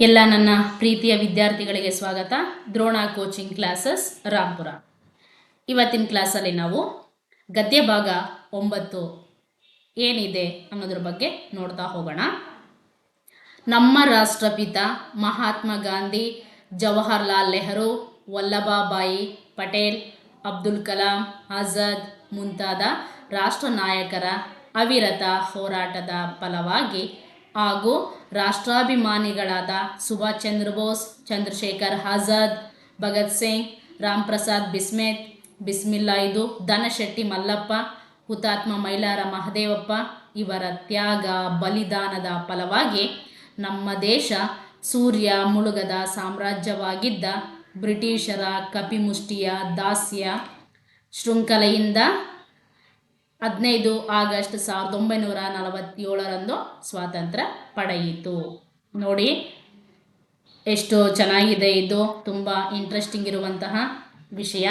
ಎಲ್ಲ ನನ್ನ ಪ್ರೀತಿಯ ವಿದ್ಯಾರ್ಥಿಗಳಿಗೆ ಸ್ವಾಗತ. ದ್ರೋಣ ಕೋಚಿಂಗ್ ಕ್ಲಾಸಸ್ ರಾಂಪುರ ಇವತ್ತಿನ ಕ್ಲಾಸಲ್ಲಿ ನಾವು ಗದ್ಯ ಭಾಗ ಒಂಬತ್ತು ಏನಿದೆ ಅನ್ನೋದ್ರ ಬಗ್ಗೆ ನೋಡ್ತಾ ಹೋಗೋಣ. ನಮ್ಮ ರಾಷ್ಟ್ರಪಿತ ಮಹಾತ್ಮ ಗಾಂಧಿ, ಜವಾಹರ್ಲಾಲ್ ನೆಹರು, ವಲ್ಲಭಾಬಾಯಿ ಪಟೇಲ್, ಅಬ್ದುಲ್ ಕಲಾಂ, ಆಜಾದ್ ಮುಂತಾದ ರಾಷ್ಟ್ರ ನಾಯಕರ ಅವಿರತ ಹೋರಾಟದ ಫಲವಾಗಿ ಹಾಗೂ ರಾಷ್ಟ್ರಾಭಿಮಾನಿಗಳಾದ ಸುಭಾಷ್ ಚಂದ್ರ ಬೋಸ್, ಚಂದ್ರಶೇಖರ್ ಆಜಾದ್, ಭಗತ್ ಸಿಂಗ್ ರಾಮ್ ಪ್ರಸಾದ್ ಬಿಸ್ಮೆತ್, ಬಿಸ್ಮಿಲ್ಲಾ ಇದು ಧನಶೆಟ್ಟಿ ಮಲ್ಲಪ್ಪ, ಹುತಾತ್ಮ ಮೈಲಾರ ಮಹದೇವಪ್ಪ ಇವರ ತ್ಯಾಗ ಬಲಿದಾನದ ಫಲವಾಗಿ ನಮ್ಮ ದೇಶ ಸೂರ್ಯ ಮುಳುಗದ ಸಾಮ್ರಾಜ್ಯವಾಗಿದ್ದ ಬ್ರಿಟಿಷರ ಕಪಿಮುಷ್ಟಿಯ ದಾಸ್ಯ ಶೃಂಖಲೆಯಿಂದ ಹದಿನೈದು ಆಗಸ್ಟ್ ಸಾವಿರದ ಒಂಬೈನೂರ ನಲವತ್ತೇಳರಂದು ಸ್ವಾತಂತ್ರ್ಯ ಪಡೆಯಿತು. ನೋಡಿ, ಎಷ್ಟು ಚೆನ್ನಾಗಿದೆ ಇದು. ತುಂಬ ಇಂಟ್ರೆಸ್ಟಿಂಗ್ ಇರುವಂತಹ ವಿಷಯ.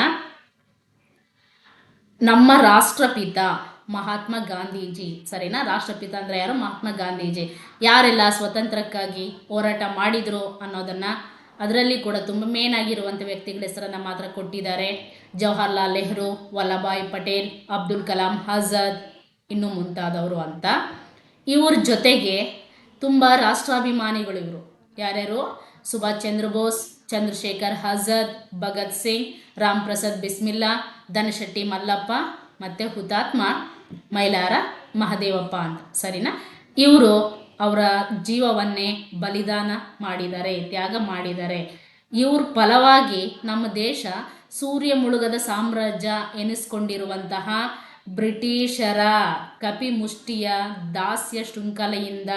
ನಮ್ಮ ರಾಷ್ಟ್ರಪಿತ ಮಹಾತ್ಮ ಗಾಂಧೀಜಿ, ಸರಿನಾ? ರಾಷ್ಟ್ರಪಿತ ಅಂದರೆ ಯಾರು? ಮಹಾತ್ಮ ಗಾಂಧೀಜಿ. ಯಾರೆಲ್ಲ ಸ್ವತಂತ್ರಕ್ಕಾಗಿ ಹೋರಾಟ ಮಾಡಿದರು ಅನ್ನೋದನ್ನು ಅದರಲ್ಲಿ ಕೂಡ ತುಂಬ ಮೇನ್ ಆಗಿರುವಂಥ ವ್ಯಕ್ತಿಗಳ ಹೆಸರನ್ನು ಮಾತ್ರ ಕೊಟ್ಟಿದ್ದಾರೆ. ಜವಾಹರ್ಲಾಲ್ ನೆಹರು, ವಲ್ಲಭಾಯ್ ಪಟೇಲ್, ಅಬ್ದುಲ್ ಕಲಾಂ ಆಜಾದ್ ಇನ್ನು ಮುಂತಾದವರು ಅಂತ. ಇವ್ರ ಜೊತೆಗೆ ತುಂಬ ರಾಷ್ಟ್ರಾಭಿಮಾನಿಗಳು ಇವರು. ಯಾರ್ಯಾರು? ಸುಭಾಷ್ ಚಂದ್ರ ಬೋಸ್, ಚಂದ್ರಶೇಖರ್ ಹಜದ್ ಭಗತ್ ಸಿಂಗ್, ರಾಮ್ ಪ್ರಸಾದ್ ಬಿಸ್ಮಿಲ್ಲಾ, ಧನಶೆಟ್ಟಿ ಮಲ್ಲಪ್ಪ ಮತ್ತು ಹುತಾತ್ಮ ಮೈಲಾರ ಮಹದೇವಪ್ಪ ಅಂತ. ಸರಿನಾ? ಇವರು ಅವರ ಜೀವವನ್ನೇ ಬಲಿದಾನ ಮಾಡಿದ್ದಾರೆ ತ್ಯಾಗ ಮಾಡಿದ್ದಾರೆ ಇವ್ರ ಫಲವಾಗಿ ನಮ್ಮ ದೇಶ ಸೂರ್ಯ ಮುಳುಗದ ಸಾಮ್ರಾಜ್ಯ ಎನಿಸ್ಕೊಂಡಿರುವಂತಹ ಬ್ರಿಟಿಷರ ಕಪಿ ಮುಷ್ಟಿಯ ದಾಸ್ಯ ಶೃಂಖಲೆಯಿಂದ.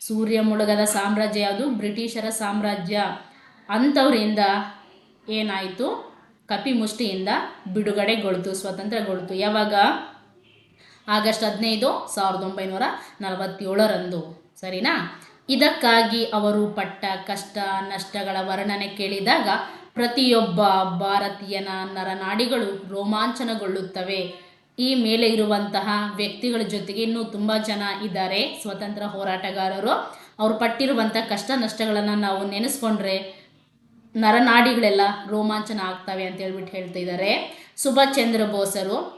ಸೂರ್ಯ ಮುಳುಗದ ಸಾಮ್ರಾಜ್ಯ ಯಾವುದು? ಬ್ರಿಟಿಷರ ಸಾಮ್ರಾಜ್ಯ. ಅಂಥವರಿಂದ ಏನಾಯಿತು? ಕಪಿ ಮುಷ್ಟಿಯಿಂದ ಬಿಡುಗಡೆಗೊಳ್ತು ಸ್ವತಂತ್ರಗೊಳ್ತು ಯಾವಾಗ? ಆಗಸ್ಟ್ ಹದಿನೈದು, ಸಾವಿರದ ಒಂಬೈನೂರ ನಲವತ್ತೇಳರಂದು. ಸರಿನಾ? ಇದಕ್ಕಾಗಿ ಅವರು ಪಟ್ಟ ಕಷ್ಟ ನಷ್ಟಗಳ ವರ್ಣನೆ ಕೇಳಿದಾಗ ಪ್ರತಿಯೊಬ್ಬ ಭಾರತೀಯನ ನರನಾಡಿಗಳು ರೋಮಾಂಚನಗೊಳ್ಳುತ್ತವೆ. ಈ ಮೇಲೆ ಇರುವಂತಹ ವ್ಯಕ್ತಿಗಳ ಜೊತೆಗೆ ಇನ್ನೂ ತುಂಬ ಜನ ಇದ್ದಾರೆ. ಸ್ವತಂತ್ರ ಹೋರಾಟಗಾರರು. ಅವರು ಪಟ್ಟಿರುವಂಥ ಕಷ್ಟ ನಷ್ಟಗಳನ್ನು ನಾವು ನೆನೆಸ್ಕೊಂಡ್ರೆ ನರನಾಡಿಗಳೆಲ್ಲ ರೋಮಾಂಚನ ಆಗ್ತವೆ ಅಂತ ಹೇಳ್ಬಿಟ್ಟು ಹೇಳ್ತಿದ್ದಾರೆ. ಸುಭಾಷ್ ಚಂದ್ರ ಬೋಸರು.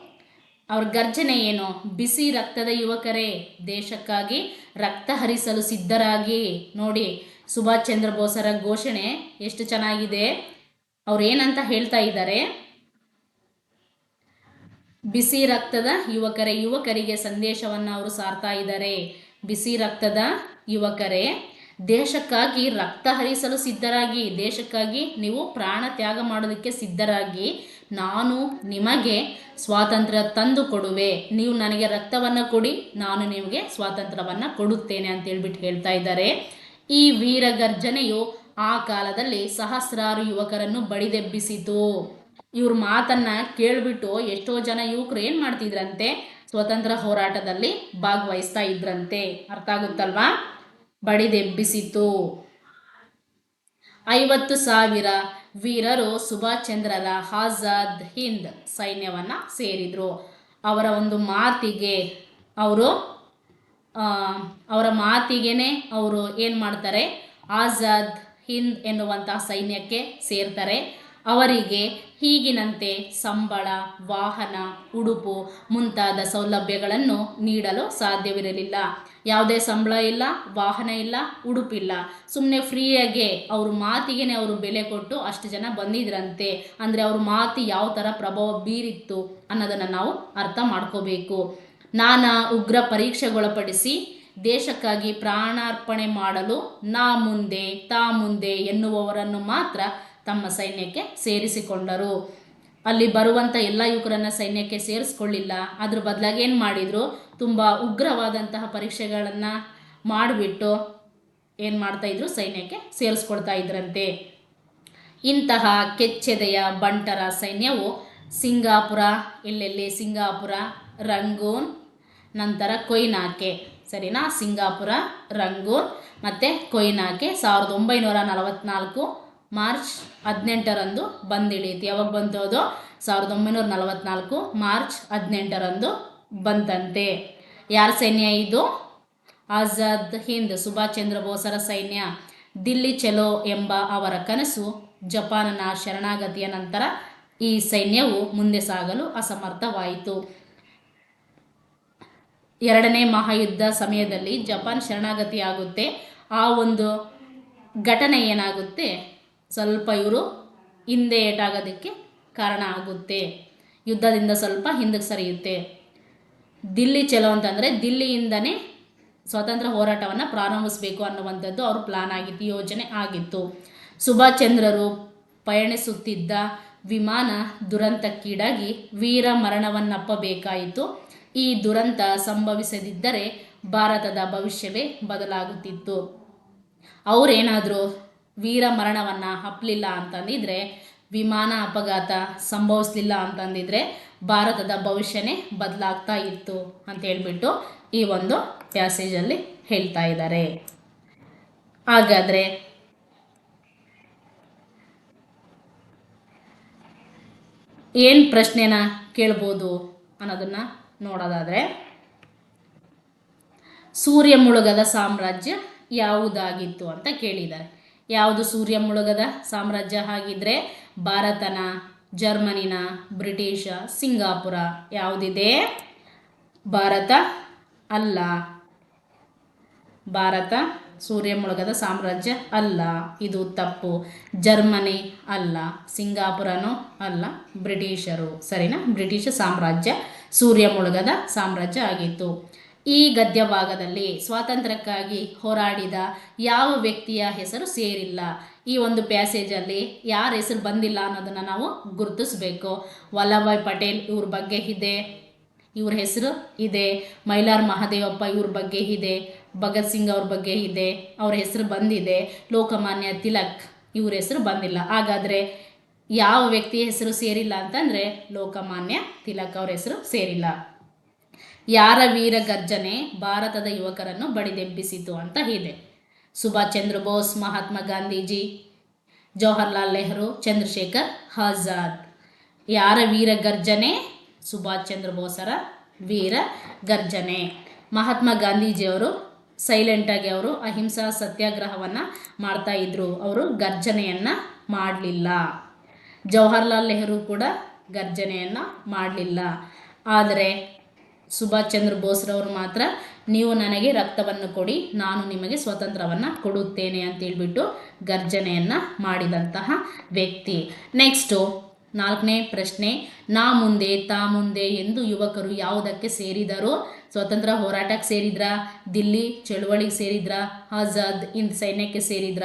ಅವ್ರ ಗರ್ಜನೆ ಏನು? ಬಿಸಿ ರಕ್ತದ ಯುವಕರೇ, ದೇಶಕ್ಕಾಗಿ ರಕ್ತ ಹರಿಸಲು ಸಿದ್ಧರಾಗಿ. ನೋಡಿ, ಸುಭಾಷ್ ಚಂದ್ರ ಬೋಸರ ಘೋಷಣೆ ಎಷ್ಟು ಚೆನ್ನಾಗಿದೆ. ಅವ್ರು ಏನಂತ ಹೇಳ್ತಾ ಇದ್ದಾರೆ? ಬಿಸಿ ರಕ್ತದ ಯುವಕರೇ, ಯುವಕರಿಗೆ ಸಂದೇಶವನ್ನು ಅವರು ಸಾರ್ತಾ ಇದ್ದಾರೆ. ಬಿಸಿ ರಕ್ತದ ಯುವಕರೇ, ದೇಶಕ್ಕಾಗಿ ರಕ್ತ ಹರಿಸಲು ಸಿದ್ಧರಾಗಿ. ದೇಶಕ್ಕಾಗಿ ನೀವು ಪ್ರಾಣ ತ್ಯಾಗ ಮಾಡೋದಕ್ಕೆ ಸಿದ್ಧರಾಗಿ. ನಾನು ನಿಮಗೆ ಸ್ವಾತಂತ್ರ್ಯ ತಂದು ಕೊಡುವೆ. ನೀವು ನನಗೆ ರಕ್ತವನ್ನು ಕೊಡಿ, ನಾನು ನಿಮಗೆ ಸ್ವಾತಂತ್ರ್ಯವನ್ನು ಕೊಡುತ್ತೇನೆ ಅಂತ ಹೇಳ್ಬಿಟ್ಟು ಹೇಳ್ತಾ ಇದ್ದಾರೆ. ಈ ವೀರ ಗರ್ಜನೆಯು ಆ ಕಾಲದಲ್ಲಿ ಸಹಸ್ರಾರು ಯುವಕರನ್ನು ಬಡಿದೆಬ್ಬಿಸಿತು. ಇವ್ರ ಮಾತನ್ನ ಕೇಳಿಬಿಟ್ಟು ಎಷ್ಟೋ ಜನ ಯುವಕರು ಏನು ಮಾಡ್ತಿದ್ರಂತೆ? ಸ್ವತಂತ್ರ ಹೋರಾಟದಲ್ಲಿ ಭಾಗವಹಿಸ್ತಾ ಇದ್ರಂತೆ. ಅರ್ಥ ಆಗುತ್ತಲ್ವಾ? ಬಡಿದೆಬ್ಬಿಸಿತು. ಐವತ್ತು ಸಾವಿರ ವೀರರು ಸುಭಾಷ್ ಚಂದ್ರರ ಆಜಾದ್ ಹಿಂದ್ ಸೈನ್ಯವನ್ನು ಸೇರಿದರು. ಅವರ ಒಂದು ಮಾತಿಗೆ ಅವರು ಅವರ ಮಾತಿಗೆನೆ ಅವರು ಏನು ಮಾಡ್ತಾರೆ? ಆಜಾದ್ ಹಿಂದ್ ಎನ್ನುವಂತಹ ಸೈನ್ಯಕ್ಕೆ ಸೇರ್ತಾರೆ. ಅವರಿಗೆ ಈಗಿನಂತೆ ಸಂಬಳ, ವಾಹನ, ಉಡುಪು ಮುಂತಾದ ಸೌಲಭ್ಯಗಳನ್ನು ನೀಡಲು ಸಾಧ್ಯವಿರಲಿಲ್ಲ. ಯಾವುದೇ ಸಂಬಳ ಇಲ್ಲ, ವಾಹನ ಇಲ್ಲ ಉಡುಪಿಲ್ಲ ಸುಮ್ಮನೆ ಫ್ರೀಯಾಗೆ ಅವ್ರ ಮಾತಿಗೆ ಅವರು ಬೆಲೆ ಕೊಟ್ಟು ಅಷ್ಟು ಜನ ಬಂದಿದ್ರಂತೆ. ಅಂದರೆ ಅವ್ರ ಮಾತು ಯಾವ ಥರ ಪ್ರಭಾವ ಬೀರಿತ್ತು ಅನ್ನೋದನ್ನು ನಾವು ಅರ್ಥ ಮಾಡ್ಕೋಬೇಕು. ನಾನಾ ಉಗ್ರ ಪರೀಕ್ಷೆಗೊಳಪಡಿಸಿ ದೇಶಕ್ಕಾಗಿ ಪ್ರಾಣಾರ್ಪಣೆ ಮಾಡಲು ನಾ ಮುಂದೆ, ತಾ ಮುಂದೆ ಎನ್ನುವವರನ್ನು ಮಾತ್ರ ತಮ್ಮ ಸೈನ್ಯಕ್ಕೆ ಸೇರಿಸಿಕೊಂಡರು. ಅಲ್ಲಿ ಬರುವಂಥ ಎಲ್ಲ ಯುವಕರನ್ನು ಸೈನ್ಯಕ್ಕೆ ಸೇರಿಸ್ಕೊಳ್ಳಿಲ್ಲ. ಅದ್ರ ಬದಲಾಗಿ ಏನು ಮಾಡಿದರು? ತುಂಬ ಉಗ್ರವಾದಂತಹ ಪರೀಕ್ಷೆಗಳನ್ನು ಮಾಡಿಬಿಟ್ಟು ಏನು ಮಾಡ್ತಾಯಿದ್ರು ಸೈನ್ಯಕ್ಕೆ ಸೇರಿಸ್ಕೊಳ್ತಾ ಇದ್ರಂತೆ. ಇಂತಹ ಕೆಚ್ಚೆದೆಯ ಬಂಟರ ಸೈನ್ಯವು ಸಿಂಗಾಪುರ ಎಲ್ಲೆಲ್ಲಿ ಸಿಂಗಾಪುರ, ರಂಗೂನ್, ನಂತರ ಕೊಯ್ನಾಕೆ. ಸರಿನಾ? ಸಿಂಗಾಪುರ, ರಂಗೂನ್ ಮತ್ತು ಕೊಯ್ನಾಕೆ. ಸಾವಿರದ ಒಂಬೈನೂರ ನಲವತ್ತ್ನಾಲ್ಕು ಮಾರ್ಚ್ ಹದಿನೆಂಟರಂದು ಬಂದಿಳಿಯಿತು. ಯಾವಾಗ ಬಂತು ಅದು? ಸಾವಿರದ ಒಂಬೈನೂರ ನಲವತ್ತ್ನಾಲ್ಕು ಮಾರ್ಚ್ ಹದಿನೆಂಟರಂದು ಬಂತಂತೆ. ಯಾರ ಸೈನ್ಯ ಇದು? ಆಜಾದ್ ಹಿಂದ್ ಸುಭಾಷ್ ಚಂದ್ರ ಬೋಸರ ಸೈನ್ಯ. ದಿಲ್ಲಿ ಚಲೋ ಎಂಬ ಅವರ ಕನಸು ಜಪಾನ್ನ ಶರಣಾಗತಿಯ ನಂತರ ಈ ಸೈನ್ಯವು ಮುಂದೆ ಸಾಗಲು ಅಸಮರ್ಥವಾಯಿತು. ಎರಡನೇ ಮಹಾಯುದ್ಧ ಸಮಯದಲ್ಲಿ ಜಪಾನ್ ಶರಣಾಗತಿಯಾಗುತ್ತೆ. ಆ ಒಂದು ಘಟನೆ ಏನಾಗುತ್ತೆ? ಸ್ವಲ್ಪ ಇವರು ಹಿಂದೆ ಏಟಾಗೋದಕ್ಕೆ ಕಾರಣ ಆಗುತ್ತೆ. ಯುದ್ಧದಿಂದ ಸ್ವಲ್ಪ ಹಿಂದಕ್ಕೆ ಸರಿಯುತ್ತೆ. ದಿಲ್ಲಿ ಚಲೋ ಅಂತಂದರೆ ದಿಲ್ಲಿಯಿಂದನೇ ಸ್ವಾತಂತ್ರ್ಯ ಹೋರಾಟವನ್ನು ಪ್ರಾರಂಭಿಸಬೇಕು ಅನ್ನುವಂಥದ್ದು ಅವ್ರ ಪ್ಲಾನ್ ಆಗಿತ್ತು, ಯೋಜನೆ ಆಗಿತ್ತು. ಸುಭಾಷ್ ಚಂದ್ರರು ಪಯಣಿಸುತ್ತಿದ್ದ ವಿಮಾನ ದುರಂತಕ್ಕೀಡಾಗಿ ವೀರ ಮರಣವನ್ನಪ್ಪಬೇಕಾಯಿತು. ಈ ದುರಂತ ಸಂಭವಿಸದಿದ್ದರೆ ಭಾರತದ ಭವಿಷ್ಯವೇ ಬದಲಾಗುತ್ತಿತ್ತು. ಅವರೇನಾದರೂ ವೀರ ಮರಣವನ್ನು ಹಪ್ಪಲಿಲ್ಲ ಅಂತಂದಿದ್ರೆ, ವಿಮಾನ ಅಪಘಾತ ಸಂಭವಿಸಲಿಲ್ಲ ಅಂತಂದಿದ್ರೆ ಭಾರತದ ಭವಿಷ್ಯನೇ ಬದಲಾಗ್ತಾ ಇತ್ತು ಅಂತ ಹೇಳ್ಬಿಟ್ಟು ಈ ಒಂದು ಪ್ಯಾಸೇಜಲ್ಲಿ ಹೇಳ್ತಾ ಇದ್ದಾರೆ. ಹಾಗಾದರೆ ಏನು ಪ್ರಶ್ನೆನ ಕೇಳ್ಬೋದು ಅನ್ನೋದನ್ನು ನೋಡೋದಾದರೆ, ಸೂರ್ಯ ಮುಳುಗದ ಸಾಮ್ರಾಜ್ಯ ಯಾವುದಾಗಿತ್ತು ಅಂತ ಕೇಳಿದ್ದಾರೆ. ಯಾವುದು ಸೂರ್ಯ ಮುಳುಗದ ಸಾಮ್ರಾಜ್ಯ ಆಗಿದ್ದರೆ ಭಾರತನ, ಜರ್ಮನಿನ, ಬ್ರಿಟಿಷ, ಸಿಂಗಾಪುರ ಯಾವುದಿದೆ? ಭಾರತ ಅಲ್ಲ. ಭಾರತ ಸೂರ್ಯ ಮುಳುಗದ ಸಾಮ್ರಾಜ್ಯ ಅಲ್ಲ. ಇದು ತಪ್ಪು. ಜರ್ಮನಿ ಅಲ್ಲ. ಸಿಂಗಾಪುರನೂ ಅಲ್ಲ. ಬ್ರಿಟಿಷರು. ಸರಿನಾ? ಬ್ರಿಟಿಷ ಸಾಮ್ರಾಜ್ಯ ಸೂರ್ಯ ಮುಳುಗದ ಸಾಮ್ರಾಜ್ಯ ಆಗಿತ್ತು. ಈ ಗದ್ಯ ಭಾಗದಲ್ಲಿ ಸ್ವಾತಂತ್ರ್ಯಕ್ಕಾಗಿ ಹೋರಾಡಿದ ಯಾವ ವ್ಯಕ್ತಿಯ ಹೆಸರು ಸೇರಿಲ್ಲ. ಈ ಒಂದು ಪ್ಯಾಸೇಜಲ್ಲಿ ಯಾರ ಹೆಸರು ಬಂದಿಲ್ಲ ಅನ್ನೋದನ್ನು ನಾವು ಗುರುತಿಸ್ಬೇಕು. ವಲ್ಲಭಾಯ್ ಪಟೇಲ್ ಇವ್ರ ಬಗ್ಗೆ ಇದೆ, ಇವ್ರ ಹೆಸರು ಇದೆ. ಮೈಲಾರ್ ಮಹದೇವಪ್ಪ ಇವ್ರ ಬಗ್ಗೆ ಇದೆ. ಭಗತ್ ಸಿಂಗ್ ಅವ್ರ ಬಗ್ಗೆ ಇದೆ. ಅವ್ರ ಹೆಸರು ಬಂದಿದೆ. ಲೋಕಮಾನ್ಯ ತಿಲಕ್ ಇವ್ರ ಹೆಸರು ಬಂದಿಲ್ಲ. ಹಾಗಾದರೆ ಯಾವ ವ್ಯಕ್ತಿಯ ಹೆಸರು ಸೇರಿಲ್ಲ ಅಂತಂದರೆ ಲೋಕಮಾನ್ಯ ತಿಲಕ್ ಅವ್ರ ಹೆಸರು ಸೇರಿಲ್ಲ. ಯಾರ ವೀರ ಗರ್ಜನೆ ಭಾರತದ ಯುವಕರನ್ನು ಬಡಿದೆಬ್ಬಿಸಿತು ಅಂತ ಇದೆ. ಸುಭಾಷ್ ಚಂದ್ರ ಬೋಸ್, ಮಹಾತ್ಮ ಗಾಂಧೀಜಿ, ಜವಾಹರ್ಲಾಲ್ ನೆಹರು, ಚಂದ್ರಶೇಖರ್ ಆಜಾದ್. ಯಾರ ವೀರ ಗರ್ಜನೆ ಸುಭಾಷ್ ಚಂದ್ರ ಬೋಸರ ವೀರ ಗರ್ಜನೆ ಮಹಾತ್ಮ ಗಾಂಧೀಜಿಯವರು ಸೈಲೆಂಟಾಗಿ ಅವರು ಅಹಿಂಸಾ ಸತ್ಯಾಗ್ರಹವನ್ನು ಮಾಡ್ತಾ ಇದ್ರು. ಅವರು ಗರ್ಜನೆಯನ್ನು ಮಾಡಲಿಲ್ಲ. ಜವಾಹರ್ಲಾಲ್ ನೆಹರು ಕೂಡ ಗರ್ಜನೆಯನ್ನು ಮಾಡಲಿಲ್ಲ. ಆದರೆ ಸುಭಾಷ್ ಚಂದ್ರ ಬೋಸ್ರವರು ಮಾತ್ರ ನೀವು ನನಗೆ ರಕ್ತವನ್ನು ಕೊಡಿ, ನಾನು ನಿಮಗೆ ಸ್ವತಂತ್ರವನ್ನು ಕೊಡುತ್ತೇನೆ ಅಂತೇಳ್ಬಿಟ್ಟು ಗರ್ಜನೆಯನ್ನು ಮಾಡಿದಂತಹ ವ್ಯಕ್ತಿ. ನೆಕ್ಸ್ಟು ನಾಲ್ಕನೇ ಪ್ರಶ್ನೆ, ನಾ ಮುಂದೆ ತಾ ಮುಂದೆ ಎಂದು ಯುವಕರು ಯಾವುದಕ್ಕೆ ಸೇರಿದರು? ಸ್ವತಂತ್ರ ಹೋರಾಟಕ್ಕೆ ಸೇರಿದ್ರ? ದಿಲ್ಲಿ ಚಳುವಳಿಗೆ ಸೇರಿದ್ರ? ಆಜಾದ್ ಹಿಂದ್ ಸೈನ್ಯಕ್ಕೆ ಸೇರಿದ್ರ?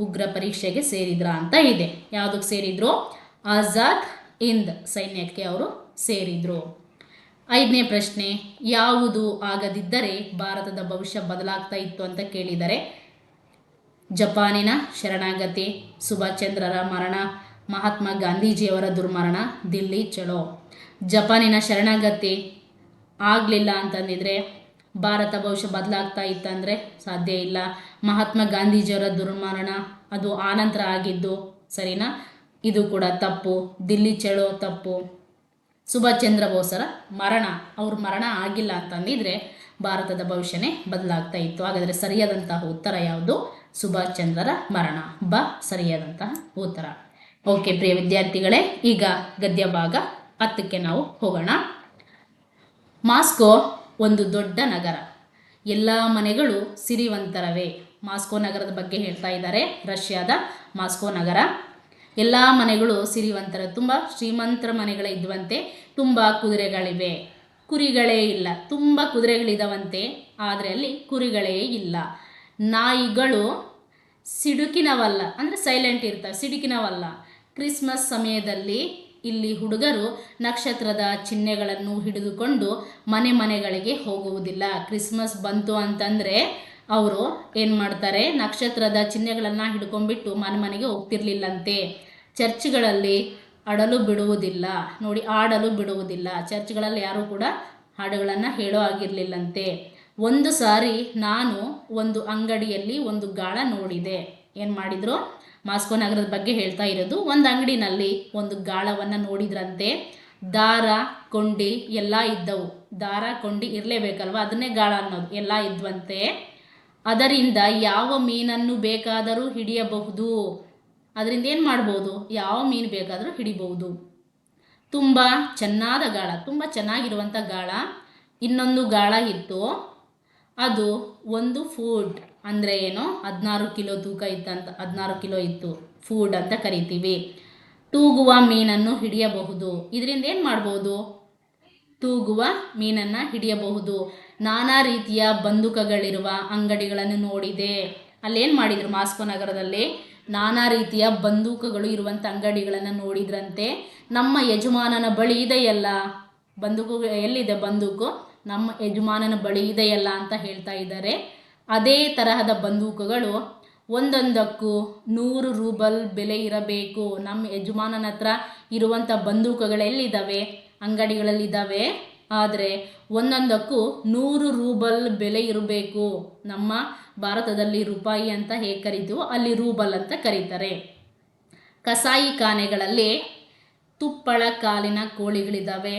ಉಗ್ರ ಪರೀಕ್ಷೆಗೆ ಸೇರಿದ್ರ ಅಂತ ಇದೆ. ಯಾವುದಕ್ಕೆ ಸೇರಿದ್ರು? ಆಜಾದ್ ಹಿಂದ್ ಸೈನ್ಯಕ್ಕೆ ಅವರು ಸೇರಿದರು. ಐದನೇ ಪ್ರಶ್ನೆ, ಯಾವುದು ಆಗದಿದ್ದರೆ ಭಾರತದ ಭವಿಷ್ಯ ಬದಲಾಗ್ತಾ ಇತ್ತು ಅಂತ ಕೇಳಿದರೆ, ಜಪಾನಿನ ಶರಣಾಗತಿ ಸುಭಾಷ್ ಚಂದ್ರರ ಮರಣ, ಮಹಾತ್ಮ ಗಾಂಧೀಜಿಯವರ ದುರ್ಮರಣ, ದಿಲ್ಲಿ ಚಲೋ. ಜಪಾನಿನ ಶರಣಾಗತಿ ಆಗಲಿಲ್ಲ ಅಂತಂದಿದ್ರೆ, ಭಾರತ ಭವಿಷ್ಯ ಬದಲಾಗ್ತಾ ಇತ್ತಂದರೆ ಸಾಧ್ಯ ಇಲ್ಲ. ಮಹಾತ್ಮ ಗಾಂಧೀಜಿಯವರ ದುರ್ಮರಣ, ಅದು ಆನಂತರ ಆಗಿದ್ದು, ಸರಿನಾ? ಇದು ಕೂಡ ತಪ್ಪು. ದಿಲ್ಲಿ ಚಳೋ ತಪ್ಪು. ಸುಭಾಷ್ ಚಂದ್ರ ಬೋಸರ ಮರಣ, ಅವ್ರ ಮರಣ ಆಗಿಲ್ಲ ಅಂತಂದಿದ್ರೆ ಭಾರತದ ಭವಿಷ್ಯನೇ ಬದಲಾಗ್ತಾ ಇತ್ತು. ಹಾಗಾದರೆ ಸರಿಯಾದಂತಹ ಉತ್ತರ ಯಾವುದು? ಸುಭಾಷ್ ಚಂದ್ರರ ಮರಣ. ಬ, ಸರಿಯಾದಂತಹ ಉತ್ತರ. ಓಕೆ ಪ್ರಿಯ ವಿದ್ಯಾರ್ಥಿಗಳೇ, ಈಗ ಗದ್ಯ ಭಾಗ ಹತ್ತಕ್ಕೆ ನಾವು ಹೋಗೋಣ. ಮಾಸ್ಕೋ ಒಂದು ದೊಡ್ಡ ನಗರ. ಎಲ್ಲ ಮನೆಗಳು ಸಿರಿವಂತರವೇ. ಮಾಸ್ಕೋ ನಗರದ ಬಗ್ಗೆ ಹೇಳ್ತಾ ಇದ್ದಾರೆ ರಷ್ಯಾದ ಮಾಸ್ಕೋ ನಗರ. ಎಲ್ಲ ಮನೆಗಳು ಸಿರಿವಂತರ, ತುಂಬ ಶ್ರೀಮಂತರ ಮನೆಗಳೇ ಇದ್ವಂತೆ, ತುಂಬ ಕುದುರೆಗಳಿವೆ. ಕುರಿಗಳೇ ಇಲ್ಲ, ತುಂಬ ಕುದುರೆಗಳಿದಾವಂತೆ, ಆದರೆ ಅಲ್ಲಿ ಕುರಿಗಳೇ ಇಲ್ಲ. ನಾಯಿಗಳು ಸಿಡುಕಿನವಲ್ಲ, ಅಂದರೆ ಸೈಲೆಂಟ್ ಇರ್ತವೆ, ಸಿಡುಕಿನವಲ್ಲ. ಕ್ರಿಸ್ಮಸ್ ಸಮಯದಲ್ಲಿ ಇಲ್ಲಿ ಹುಡುಗರು ನಕ್ಷತ್ರದ ಚಿಹ್ನೆಗಳನ್ನು ಹಿಡಿದುಕೊಂಡು ಮನೆ ಮನೆಗಳಿಗೆ ಹೋಗುವುದಿಲ್ಲ. ಕ್ರಿಸ್ಮಸ್ ಬಂತು ಅಂತಂದರೆ ಅವರು ಏನು ಮಾಡ್ತಾರೆ, ನಕ್ಷತ್ರದ ಚಿಹ್ನೆಗಳನ್ನು ಹಿಡ್ಕೊಂಡ್ಬಿಟ್ಟು ಮನೆ ಮನೆಗೆ ಹೋಗ್ತಿರ್ಲಿಲ್ಲಂತೆ. ಚರ್ಚ್ಗಳಲ್ಲಿ ಆಡಲು ಬಿಡುವುದಿಲ್ಲ. ನೋಡಿ ಆಡಲು ಬಿಡುವುದಿಲ್ಲ. ಚರ್ಚ್ಗಳಲ್ಲಿ ಯಾರೂ ಕೂಡ ಹಾಡುಗಳನ್ನು ಹೇಳೋ ಆಗಿರಲಿಲ್ಲಂತೆ ಒಂದು ಸಾರಿ ನಾನು ಒಂದು ಅಂಗಡಿಯಲ್ಲಿ ಒಂದು ಗಾಳ ನೋಡಿದೆ. ಏನು ಮಾಡಿದರು? ಮಾಸ್ಕೋ ನಗರದ ಬಗ್ಗೆ ಹೇಳ್ತಾ ಇರೋದು, ಒಂದು ಅಂಗಡಿನಲ್ಲಿ ಒಂದು ಗಾಳವನ್ನು ನೋಡಿದ್ರಂತೆ. ದಾರ, ಕೊಂಡಿ ಎಲ್ಲ ಇದ್ದವು. ದಾರ, ಕೊಂಡಿ ಇರಲೇಬೇಕಲ್ವ? ಅದನ್ನೇ ಗಾಳ ಅನ್ನೋದು. ಎಲ್ಲ ಇದ್ವಂತೆ. ಅದರಿಂದ ಯಾವ ಮೀನನ್ನು ಬೇಕಾದರೂ ಹಿಡಿಯಬಹುದು. ಅದರಿಂದ ಏನು ಮಾಡ್ಬೋದು? ಯಾವ ಮೀನು ಬೇಕಾದರೂ ಹಿಡಿಬಹುದು. ತುಂಬ ಚೆನ್ನಾದ ಗಾಳ, ತುಂಬ ಚೆನ್ನಾಗಿರುವಂಥ ಗಾಳ. ಇನ್ನೊಂದು ಗಾಳ ಇತ್ತು. ಅದು ಒಂದು ಫೂಡ್ ಅಂದರೆ ಏನು? ಹದಿನಾರು ಕಿಲೋ ತೂಕ ಇತ್ತಂತ ಹದಿನಾರು ಕಿಲೋ ಇತ್ತು. ಫೂಡ್ ಅಂತ ಕರಿತೀವಿ. ತೂಗುವ ಮೀನನ್ನು ಹಿಡಿಯಬಹುದು. ಇದರಿಂದ ಏನು ಮಾಡ್ಬೋದು? ತೂಗುವ ಮೀನನ್ನು ಹಿಡಿಯಬಹುದು. ನಾನಾ ರೀತಿಯ ಬಂದೂಕಗಳಿರುವ ಅಂಗಡಿಗಳನ್ನು ನೋಡಿದೆ. ಅಲ್ಲೇನು ಮಾಡಿದರು ಮಾಸ್ಕೋ ನಗರದಲ್ಲಿ? ನಾನಾ ರೀತಿಯ ಬಂದೂಕಗಳು ಇರುವಂಥ ಅಂಗಡಿಗಳನ್ನು ನೋಡಿದ್ರಂತೆ. ನಮ್ಮ ಯಜಮಾನನ ಬಳಿ ಇದೆಯಲ್ಲ? ಬಂದೂಕು ಎಲ್ಲಿದೆ ಬಂದೂಕು? ನಮ್ಮ ಯಜಮಾನನ ಬಳಿ ಇದೆಯಲ್ಲ ಅಂತ ಹೇಳ್ತಾ ಇದ್ದಾರೆ. ಅದೇ ತರಹದ ಬಂದೂಕುಗಳು. ಒಂದೊಂದಕ್ಕೂ ನೂರು ರೂಬಲ್ ಬೆಲೆ ಇರಬೇಕು. ನಮ್ಮ ಯಜಮಾನನ ಹತ್ರ ಇರುವಂಥ ಬಂದೂಕುಗಳು ಎಲ್ಲಿದ್ದಾವೆ ಅಂಗಡಿಗಳಲ್ಲಿದ್ದಾವೆ ಆದರೆ ಒಂದೊಂದಕ್ಕೂ ನೂರು ರೂಬಲ್ ಬೆಲೆ ಇರಬೇಕು. ನಮ್ಮ ಭಾರತದಲ್ಲಿ ರೂಪಾಯಿ ಅಂತ ಹೇಗೆ ಕರಿತೀವೋ ಅಲ್ಲಿ ರೂಬಲ್ ಅಂತ ಕರೀತಾರೆ. ಕಸಾಯಿ ಖಾನೆಗಳಲ್ಲಿ ತುಪ್ಪಳ ಕಾಲಿನ ಕೋಳಿಗಳಿದ್ದಾವೆ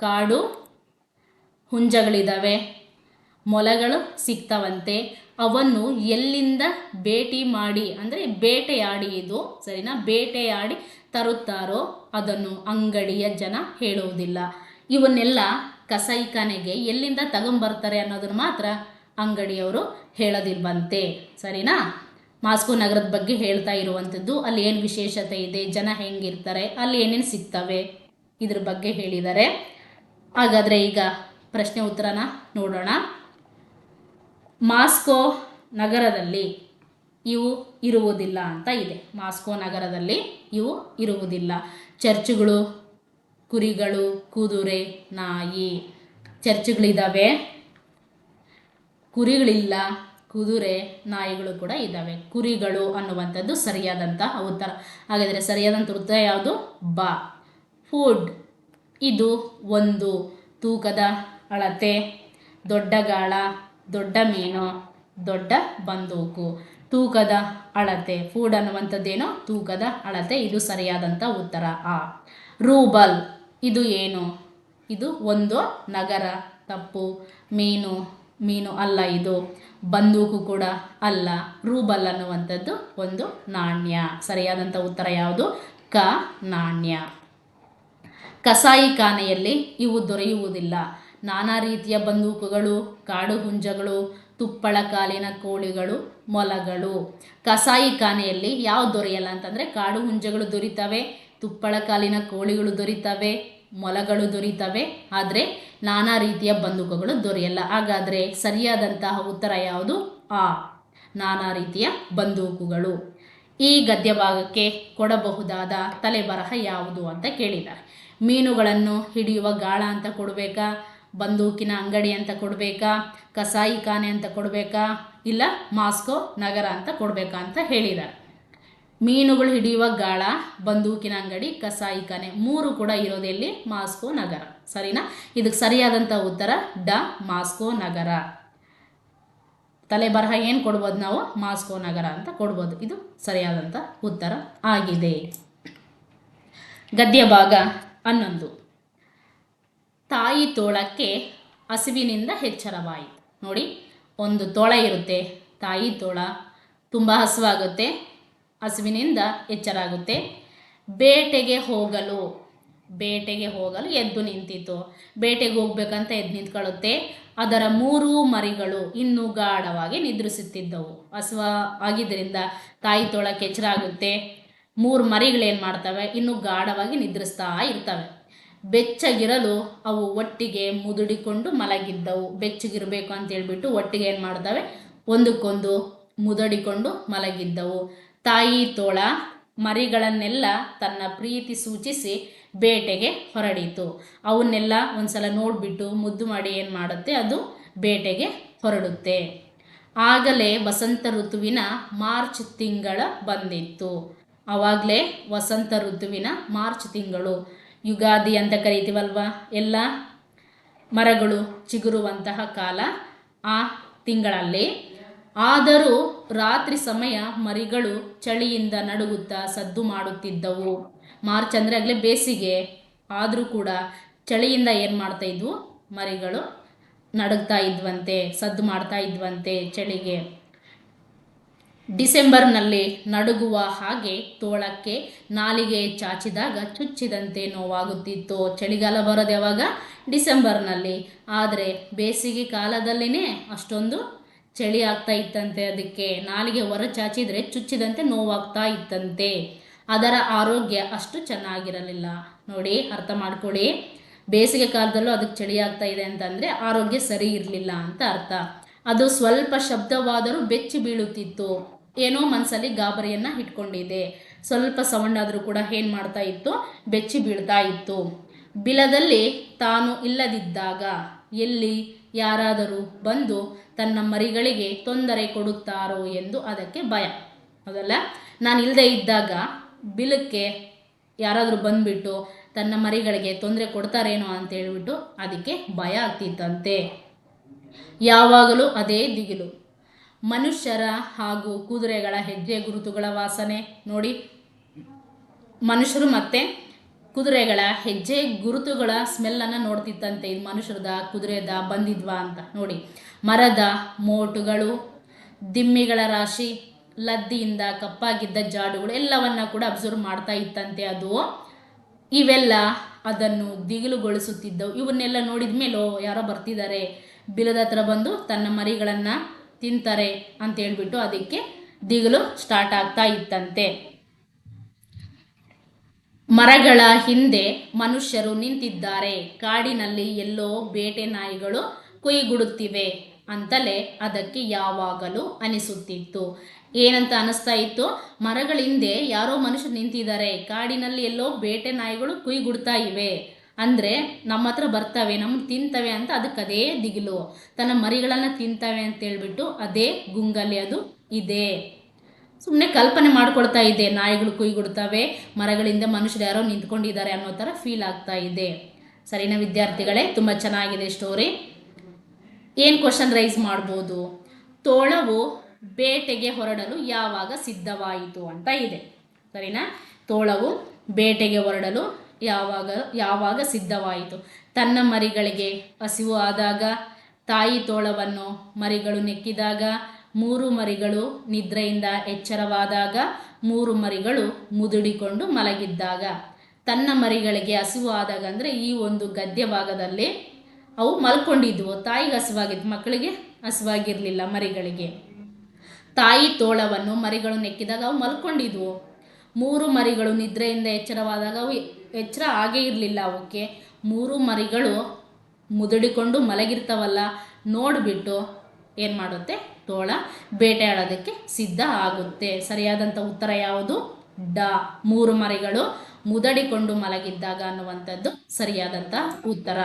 ಕಾಡು ಹುಂಜಗಳಿದ್ದಾವೆ ಮೊಲಗಳು ಸಿಗ್ತವಂತೆ. ಅವನ್ನು ಎಲ್ಲಿಂದ ಭೇಟಿ ಮಾಡಿ, ಅಂದರೆ ಬೇಟೆಯಾಡಿ ಇದು, ಸರಿನಾ? ಬೇಟೆಯಾಡಿ ತರುತ್ತಾರೋ ಅದನ್ನು ಅಂಗಡಿಯ ಜನ ಹೇಳುವುದಿಲ್ಲ. ಇವನ್ನೆಲ್ಲ ಕಸಾಯಿಖಾನೆಗೆ ಎಲ್ಲಿಂದ ತಗೊಂಬರ್ತಾರೆ ಅನ್ನೋದನ್ನು ಮಾತ್ರ ಅಂಗಡಿಯವರು ಹೇಳದಿಲ್ವಂತೆ. ಸರಿನಾ? ಮಾಸ್ಕೋ ನಗರದ ಬಗ್ಗೆ ಹೇಳ್ತಾ ಇರುವಂಥದ್ದು, ಅಲ್ಲಿ ಏನು ವಿಶೇಷತೆ ಇದೆ, ಜನ ಹೆಂಗಿರ್ತಾರೆ, ಅಲ್ಲಿ ಏನೇನು ಸಿಗ್ತವೆ? ಇದ್ರ ಬಗ್ಗೆ ಹೇಳಿದ್ದಾರೆ ಹಾಗಾದರೆ ಈಗ ಪ್ರಶ್ನೆ ಉತ್ತರನ ನೋಡೋಣ. ಮಾಸ್ಕೋ ನಗರದಲ್ಲಿ ಇವು ಇರುವುದಿಲ್ಲ ಅಂತ ಇದೆ. ಮಾಸ್ಕೋ ನಗರದಲ್ಲಿ ಇವು ಇರುವುದಿಲ್ಲ. ಚರ್ಚ್ಗಳು, ಕುರಿಗಳು, ಕುದುರೆ, ನಾಯಿ. ಚರ್ಚ್ಗಳಿದ್ದಾವೆ ಕುರಿಗಳಿಲ್ಲ, ಕುದುರೆ ನಾಯಿಗಳು ಕೂಡ ಇದ್ದಾವೆ. ಕುರಿಗಳು ಅನ್ನುವಂಥದ್ದು ಸರಿಯಾದಂತಹ ಉತ್ತರ. ಹಾಗಾದರೆ ಸರಿಯಾದಂಥ ಉತ್ತರ ಯಾವುದು? ಬಾ. ಫುಡ್. ಇದು ಒಂದು ತೂಕದ ಅಳತೆ, ದೊಡ್ಡ ಗಾಳ, ದೊಡ್ಡ ಮೀನು, ದೊಡ್ಡ ಬಂದೂಕು. ತೂಕದ ಅಳತೆ. ಫುಡ್ ಅನ್ನುವಂಥದ್ದೇನು? ತೂಕದ ಅಳತೆ. ಇದು ಸರಿಯಾದಂಥ ಉತ್ತರ. ಆ. ರೂಬಲ್. ಇದು ಏನು? ಇದು ಒಂದು ನಗರ. ತಪ್ಪು. ಮೀನು. ಮೀನು ಅಲ್ಲ ಇದು. ಬಂದೂಕು ಕೂಡ ಅಲ್ಲ. ರೂಬಲ್ ಅನ್ನುವಂಥದ್ದು ಒಂದು ನಾಣ್ಯ. ಸರಿಯಾದಂಥ ಉತ್ತರ ಯಾವುದು? ಕ, ನಾಣ್ಯ. ಕಸಾಯಿಖಾನೆಯಲ್ಲಿ ಇವು ದೊರೆಯುವುದಿಲ್ಲ. ನಾನಾ ರೀತಿಯ ಬಂದೂಕುಗಳು, ಕಾಡು ಹುಂಜಗಳು, ತುಪ್ಪಳ ಕಾಲಿನ ಕೋಳಿಗಳು, ಮೊಲಗಳು. ಕಸಾಯಿಖಾನೆಯಲ್ಲಿ ಯಾವ ದೊರೆಯಲ್ಲ ಅಂತಂದರೆ ಕಾಡು ಹುಂಜಗಳು ದೊರೀತವೆ, ತುಪ್ಪಳ ಕಾಲಿನ ಕೋಳಿಗಳು ದೊರೀತವೆ ಮೊಲಗಳು ದೊರೀತವೆ, ಆದರೆ ನಾನಾ ರೀತಿಯ ಬಂದೂಕುಗಳು ದೊರೆಯಲ್ಲ. ಹಾಗಾದರೆ ಸರಿಯಾದಂತಹ ಉತ್ತರ ಯಾವುದು? ಆ, ನಾನಾ ರೀತಿಯ ಬಂದೂಕುಗಳು. ಈ ಗದ್ಯ ಭಾಗಕ್ಕೆ ಕೊಡಬಹುದಾದ ತಲೆಬರಹ ಯಾವುದು ಅಂತ ಕೇಳಿದ್ದಾರೆ ಮೀನುಗಳನ್ನು ಹಿಡಿಯುವ ಗಾಳ ಅಂತ ಕೊಡಬೇಕಾ? ಬಂದೂಕಿನ ಅಂಗಡಿ ಅಂತ ಕೊಡಬೇಕಾ? ಕಸಾಯಿಖಾನೆ ಅಂತ ಕೊಡಬೇಕಾ? ಇಲ್ಲ, ಮಾಸ್ಕೋ ನಗರ ಅಂತ ಕೊಡಬೇಕಾ ಅಂತ ಹೇಳಿದ್ದಾರೆ ಮೀನುಗಳು ಹಿಡಿಯುವ ಗಾಳ, ಬಂದೂಕಿನ ಅಂಗಡಿ ಕಸಾಯಿಖಾನೆ ಮೂರು ಕೂಡ ಇರೋದೆಲ್ಲಿ ಮಾಸ್ಕೋ ನಗರ. ಸರಿನಾ? ಇದಕ್ಕೆ ಸರಿಯಾದಂಥ ಉತ್ತರ, ಡ, ಮಾಸ್ಕೋ ನಗರ. ತಲೆ ಬರಹ ಏನು ಕೊಡ್ಬೋದು ನಾವು? ಮಾಸ್ಕೋ ನಗರ ಅಂತ ಕೊಡ್ಬೋದು. ಇದು ಸರಿಯಾದಂಥ ಉತ್ತರ ಆಗಿದೆ. ಗದ್ಯ ಭಾಗ ಹನ್ನೊಂದು. ತಾಯಿ ತೋಳಕ್ಕೆ ಹಸಿವಿನಿಂದ ಎಚ್ಚರವಾಯಿತು. ನೋಡಿ, ಒಂದು ತೋಳ ಇರುತ್ತೆ ತಾಯಿ ತೋಳ. ತುಂಬ ಹಸುವಾಗುತ್ತೆ. ಹಸುವಿನಿಂದ ಎಚ್ಚರಾಗುತ್ತೆ. ಬೇಟೆಗೆ ಹೋಗಲು ಬೇಟೆಗೆ ಹೋಗಲು ಎದ್ದು ನಿಂತಿತು ಬೇಟೆಗೆ ಹೋಗ್ಬೇಕಂತ ಎದ್ದು ನಿಂತ್ಕೊಳ್ಳುತ್ತೆ. ಅದರ ಮೂರು ಮರಿಗಳು ಇನ್ನೂ ಗಾಢವಾಗಿ ನಿದ್ರಿಸುತ್ತಿದ್ದವು. ಹಸುವ ಆಗಿದ್ದರಿಂದ ತಾಯಿ ತೊಳಕ್ಕೆ ಎಚ್ಚರಾಗುತ್ತೆ. ಮೂರು ಮರಿಗಳೇನು ಮಾಡ್ತವೆ? ಇನ್ನೂ ಗಾಢವಾಗಿ ನಿದ್ರಿಸ್ತಾ ಇರ್ತವೆ. ಬೆಚ್ಚಗಿರಲು ಅವು ಒಟ್ಟಿಗೆ ಮುದುಡಿಕೊಂಡು ಮಲಗಿದ್ದವು. ಬೆಚ್ಚಗಿರಬೇಕು ಅಂತ ಹೇಳ್ಬಿಟ್ಟು ಒಟ್ಟಿಗೆ ಏನು ಮಾಡ್ತವೆ? ಒಂದಕ್ಕೊಂದು ಮುದಡಿಕೊಂಡು ಮಲಗಿದ್ದವು. ತಾಯಿ ತೋಳ ಮರಿಗಳನ್ನೆಲ್ಲ ತನ್ನ ಪ್ರೀತಿ ಸೂಚಿಸಿ ಬೇಟೆಗೆ ಹೊರಡಿತು. ಅವನ್ನೆಲ್ಲ ಒಂದ್ಸಲ ನೋಡಿಬಿಟ್ಟು ಮುದ್ದು ಮಾಡಿ ಏನು ಮಾಡುತ್ತೆ? ಅದು ಬೇಟೆಗೆ ಹೊರಡುತ್ತೆ. ಆಗಲೇ ವಸಂತ ಋತುವಿನ ಮಾರ್ಚ್ ತಿಂಗಳ ಬಂದಿತ್ತು. ಆವಾಗಲೇ ವಸಂತ ಋತುವಿನ ಮಾರ್ಚ್ ತಿಂಗಳು. ಯುಗಾದಿ ಅಂತ ಕರಿತೀವಲ್ವ? ಎಲ್ಲ ಮರಗಳು ಚಿಗುರುವಂತಹ ಕಾಲ ಆ ತಿಂಗಳಲ್ಲಿ. ಆದರೂ ರಾತ್ರಿ ಸಮಯ ಮರಿಗಳು ಚಳಿಯಿಂದ ನಡುಗುತ್ತಾ ಸದ್ದು ಮಾಡುತ್ತಿದ್ದವು. ಮಾರ್ಚ್ ಅಂದರೆ ಆಗಲೇ ಬೇಸಿಗೆ. ಆದರೂ ಕೂಡ ಚಳಿಯಿಂದ ಏನು ಮಾಡ್ತಾ ಇದ್ವು? ಮರಿಗಳು ನಡುಗ್ತಾ ಇದ್ವಂತೆ, ಸದ್ದು ಮಾಡ್ತಾ ಇದ್ವಂತೆ ಚಳಿಗೆ. ಡಿಸೆಂಬರ್ನಲ್ಲಿ ನಡುಗುವ ಹಾಗೆ ತೋಳಕ್ಕೆ ನಾಲಿಗೆ ಚಾಚಿದಾಗ ಚುಚ್ಚಿದಂತೆ ನೋವಾಗುತ್ತಿತ್ತು. ಚಳಿಗಾಲ ಬರೋದು ಯಾವಾಗ? ಡಿಸೆಂಬರ್ನಲ್ಲಿ. ಆದರೆ ಬೇಸಿಗೆ ಕಾಲದಲ್ಲಿನೇ ಅಷ್ಟೊಂದು ಚಳಿ ಆಗ್ತಾ ಇತ್ತಂತೆ. ಅದಕ್ಕೆ ನಾಲಿಗೆ ಹೊರ ಚಾಚಿದರೆ ಚುಚ್ಚಿದಂತೆ ನೋವಾಗ್ತಾ ಇತ್ತಂತೆ. ಅದರ ಆರೋಗ್ಯ ಅಷ್ಟು ಚೆನ್ನಾಗಿರಲಿಲ್ಲ. ನೋಡಿ, ಅರ್ಥ ಮಾಡ್ಕೊಳ್ಳಿ ಬೇಸಿಗೆ ಕಾಲದಲ್ಲೂ ಅದಕ್ಕೆ ಚಳಿ ಆಗ್ತಾ ಇದೆ ಅಂತಂದರೆ ಆರೋಗ್ಯ ಸರಿ ಇರಲಿಲ್ಲ ಅಂತ ಅರ್ಥ. ಅದು ಸ್ವಲ್ಪ ಶಬ್ದವಾದರೂ ಬೆಚ್ಚಿ ಬೀಳುತ್ತಿತ್ತು. ಏನೋ ಮನಸ್ಸಲ್ಲಿ ಗಾಬರಿಯನ್ನು ಇಟ್ಕೊಂಡಿದೆ. ಸ್ವಲ್ಪ ಸೌಂಡ್ ಆದರೂ ಕೂಡ ಏನು ಮಾಡ್ತಾ ಇತ್ತು? ಬೆಚ್ಚಿ ಬೀಳ್ತಾ ಇತ್ತು. ಬಿಲದಲ್ಲಿ ತಾನು ಇಲ್ಲದಿದ್ದಾಗ ಎಲ್ಲಿ? ಯಾರಾದರೂ ಬಂದು ತನ್ನ ಮರಿಗಳಿಗೆ ತೊಂದರೆ ಕೊಡುತ್ತಾರೋ ಎಂದು ಅದಕ್ಕೆ ಭಯ. ಹೌದಲ್ಲ? ನಾನು ಇಲ್ಲದೆ ಇದ್ದಾಗ ಬಿಲಕ್ಕೆ ಯಾರಾದರೂ ಬಂದುಬಿಟ್ಟು ತನ್ನ ಮರಿಗಳಿಗೆ ತೊಂದರೆ ಕೊಡ್ತಾರೇನೋ ಅಂತ ಹೇಳಿಬಿಟ್ಟು ಅದಕ್ಕೆ ಭಯ ಆಗ್ತಿತ್ತಂತೆ. ಯಾವಾಗಲೂ ಅದೇ ದಿಗಿಲು. ಮನುಷ್ಯರ ಹಾಗೂ ಕುದುರೆಗಳ ಹೆಜ್ಜೆ ಗುರುತುಗಳ ವಾಸನೆ. ನೋಡಿ, ಮನುಷ್ಯರು ಮತ್ತು ಕುದುರೆಗಳ ಹೆಜ್ಜೆ, ಗುರುತುಗಳ ಸ್ಮೆಲ್ಲನ್ನು ನೋಡ್ತಿತ್ತಂತೆ. ಇದು ಮನುಷ್ಯರದ ಕುದುರೆದ ಬಂದಿದ್ವಾ ಅಂತ ನೋಡಿ. ಮರದ ಮೋಟುಗಳು, ದಿಮ್ಮಿಗಳ ರಾಶಿ, ಲದ್ದಿಯಿಂದ ಕಪ್ಪಾಗಿದ್ದ ಜಾಡುಗಳು ಎಲ್ಲವನ್ನ ಕೂಡ ಅಬ್ಸರ್ವ್ ಮಾಡ್ತಾ ಇತ್ತಂತೆ ಅದು. ಇವೆಲ್ಲ ಅದನ್ನು ದಿಗಿಲುಗೊಳಿಸುತ್ತಿದ್ದವು. ಇವನ್ನೆಲ್ಲ ನೋಡಿದ ಮೇಲೆ ಯಾರೋ ಬರ್ತಿದ್ದಾರೆ ಬಿಲದ ಹತ್ರ ಬಂದು ತನ್ನ ಮರಿಗಳನ್ನು ತಿಂತಾರೆ ಅಂತ ಹೇಳ್ಬಿಟ್ಟು ಅದಕ್ಕೆ ದಿಗಿಲು ಸ್ಟಾರ್ಟ್ ಆಗ್ತಾ ಇತ್ತಂತೆ. ಮರಗಳ ಹಿಂದೆ ಮನುಷ್ಯರು ನಿಂತಿದ್ದಾರೆ. ಕಾಡಿನಲ್ಲಿ ಎಲ್ಲೋ ಬೇಟೆ ನಾಯಿಗಳು ಕುಯ್ಗುಡುತ್ತಿವೆ ಅಂತಲೇ ಅದಕ್ಕೆ ಯಾವಾಗಲೂ ಅನಿಸುತ್ತಿತ್ತು. ಏನಂತ ಅನಿಸ್ತಾ ಇತ್ತು? ಮರಗಳ ಹಿಂದೆ ಯಾರೋ ಮನುಷ್ಯರು ನಿಂತಿದ್ದಾರೆ. ಕಾಡಿನಲ್ಲಿ ಎಲ್ಲೋ ಬೇಟೆ ನಾಯಿಗಳು ಕುಯ್ಗುಡ್ತಾ ಇವೆ. ಅಂದರೆ ನಮ್ಮ ಹತ್ರ ಬರ್ತವೆ ನಮ್ಗೆ ತಿಂತವೆ ಅಂತ ಅದಕ್ಕೆ ಅದೇ ದಿಗಿಲು. ತನ್ನ ಮರಿಗಳನ್ನು ತಿಂತವೆ ಅಂತ ಹೇಳ್ಬಿಟ್ಟು ಅದೇ ಗುಂಗಲ್ಲಿ ಅದು ಇದೆ. ಸುಮ್ಮನೆ ಕಲ್ಪನೆ ಮಾಡ್ಕೊಳ್ತಾ ಇದೆ. ನಾಯಿಗಳು ಕುಯ್ಗುಡ್ತವೆ ಮರಗಳಿಂದ ಮನುಷ್ಯರು ಯಾರೋ ನಿಂತ್ಕೊಂಡಿದ್ದಾರೆ ಅನ್ನೋ ಥರ ಫೀಲ್ ಆಗ್ತಾ ಇದೆ. ಸರಿನಾ ವಿದ್ಯಾರ್ಥಿಗಳೇ? ತುಂಬ ಚೆನ್ನಾಗಿದೆ ಸ್ಟೋರಿ ಏನು ಕ್ವಶನ್ ರೈಸ್ ಮಾಡ್ಬೋದು? ತೋಳವು ಬೇಟೆಗೆ ಹೊರಡಲು ಯಾವಾಗ ಸಿದ್ಧವಾಯಿತು ಅಂತ ಇದೆ. ಸರಿನಾ? ತೋಳವು ಬೇಟೆಗೆ ಹೊರಡಲು ಯಾವಾಗ ಯಾವಾಗ ಸಿದ್ಧವಾಯಿತು? ತನ್ನ ಮರಿಗಳಿಗೆ ಹಸಿವು ಆದಾಗ, ತಾಯಿ ತೋಳವನ್ನು ಮರಿಗಳು ನೆಕ್ಕಿದಾಗ ಮೂರು ಮರಿಗಳು ನಿದ್ರೆಯಿಂದ ಎಚ್ಚರವಾದಾಗ ಮೂರು ಮರಿಗಳು ಮುದುಡಿಕೊಂಡು ಮಲಗಿದ್ದಾಗ. ತನ್ನ ಮರಿಗಳಿಗೆ ಹಸಿವು ಆದಾಗ ಅಂದರೆ ಈ ಒಂದು ಗದ್ಯ ಭಾಗದಲ್ಲಿ ಅವು ಮಲ್ಕೊಂಡಿದ್ವು. ತಾಯಿಗೆ ಹಸಿವಾಗಿದ್ದು ಮಕ್ಕಳಿಗೆ ಹಸಿವಾಗಿರಲಿಲ್ಲ ಮರಿಗಳಿಗೆ. ತಾಯಿ ತೋಳವನ್ನು ಮರಿಗಳು ನೆಕ್ಕಿದಾಗ ಅವು ಮಲ್ಕೊಂಡಿದ್ವು. ಮೂರು ಮರಿಗಳು ನಿದ್ರೆಯಿಂದ ಎಚ್ಚರವಾದಾಗ ಅವು ಎಚ್ಚರ ಆಗೇ ಇರಲಿಲ್ಲ ಅವಕ್ಕೆ. ಮೂರು ಮರಿಗಳು ಮುದುಡಿಕೊಂಡು ಮಲಗಿರ್ತಾವಲ್ಲ, ನೋಡಿಬಿಟ್ಟು ಏನು ಮಾಡುತ್ತೆ? ತೋಳ ಬೇಟೆಯಾಡೋದಕ್ಕೆ ಸಿದ್ಧ ಆಗುತ್ತೆ. ಸರಿಯಾದಂಥ ಉತ್ತರ ಯಾವುದು? ಡ. ಮೂರು ಮರಿಗಳು ಮುದಡಿಕೊಂಡು ಮಲಗಿದ್ದಾಗ ಅನ್ನುವಂಥದ್ದು ಸರಿಯಾದಂಥ ಉತ್ತರ.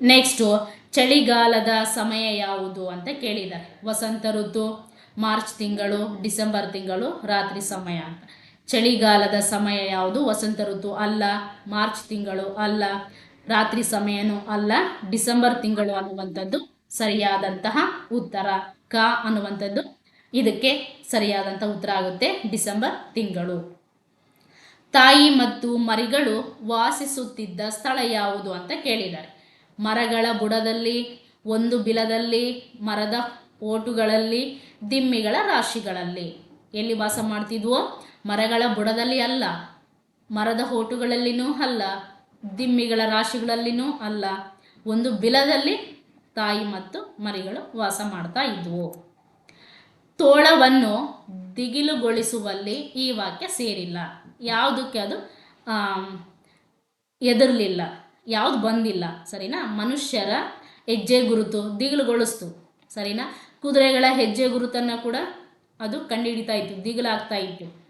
ನೆಕ್ಸ್ಟು ಚಳಿಗಾಲದ ಸಮಯ ಯಾವುದು ಅಂತ ಕೇಳಿದ್ದಾರೆ. ವಸಂತ ಋತು, ಮಾರ್ಚ್ ತಿಂಗಳು, ಡಿಸೆಂಬರ್ ತಿಂಗಳು, ರಾತ್ರಿ ಸಮಯ ಅಂತ. ಚಳಿಗಾಲದ ಸಮಯ ಯಾವುದು? ವಸಂತ ಋತು ಅಲ್ಲ, ಮಾರ್ಚ್ ತಿಂಗಳು ಅಲ್ಲ, ರಾತ್ರಿ ಸಮಯನೂ ಅಲ್ಲ, ಡಿಸೆಂಬರ್ ತಿಂಗಳು ಅನ್ನುವಂಥದ್ದು ಸರಿಯಾದಂತಹ ಉತ್ತರ ಕ ಅನ್ನುವಂಥದ್ದು. ಇದಕ್ಕೆ ಸರಿಯಾದಂಥ ಉತ್ತರ ಆಗುತ್ತೆ ಡಿಸೆಂಬರ್ ತಿಂಗಳು. ತಾಯಿ ಮತ್ತು ಮರಿಗಳು ವಾಸಿಸುತ್ತಿದ್ದ ಸ್ಥಳ ಯಾವುದು ಅಂತ ಕೇಳಿದ್ದಾರೆ. ಮರಗಳ ಬುಡದಲ್ಲಿ, ಒಂದು ಬಿಲದಲ್ಲಿ, ಮರದ ಓಟುಗಳಲ್ಲಿ, ದಿಮ್ಮಿಗಳ ರಾಶಿಗಳಲ್ಲಿ. ಎಲ್ಲಿ ವಾಸ ಮಾಡ್ತಿದ್ವೋ? ಮರಗಳ ಬುಡದಲ್ಲಿ ಅಲ್ಲ. ಮರದ ಓಟುಗಳಲ್ಲಿನೂ ಅಲ್ಲ. ದಿಮ್ಮಿಗಳ ರಾಶಿಗಳಲ್ಲಿನೂ ಅಲ್ಲ. ಒಂದು ಬಿಲದಲ್ಲಿ ತಾಯಿ ಮತ್ತು ಮರಿಗಳು ವಾಸ ಮಾಡ್ತಾ ಇದ್ವು. ತೋಳವನ್ನು ದಿಗಿಲುಗೊಳಿಸುವಲ್ಲಿ ಈ ವಾಕ್ಯ ಸೇರಿಲ್ಲ. ಯಾವುದಕ್ಕೆ ಅದು? ಎದುರಲಿಲ್ಲ. ಯಾವುದು ಬಂದಿಲ್ಲ. ಸರಿನಾ? ಮನುಷ್ಯರ ಹೆಜ್ಜೆ ಗುರುತು ದಿಗಿಲುಗೊಳಿಸ್ತು. ಸರಿನಾ? ಕುದುರೆಗಳ ಹೆಜ್ಜೆ ಗುರುತನ್ನು ಕೂಡ ಅದು ಕಂಡುಹಿಡಿತಾ ಇತ್ತು, ದಿಗಿಲಾಗ್ತಾ ಇತ್ತು.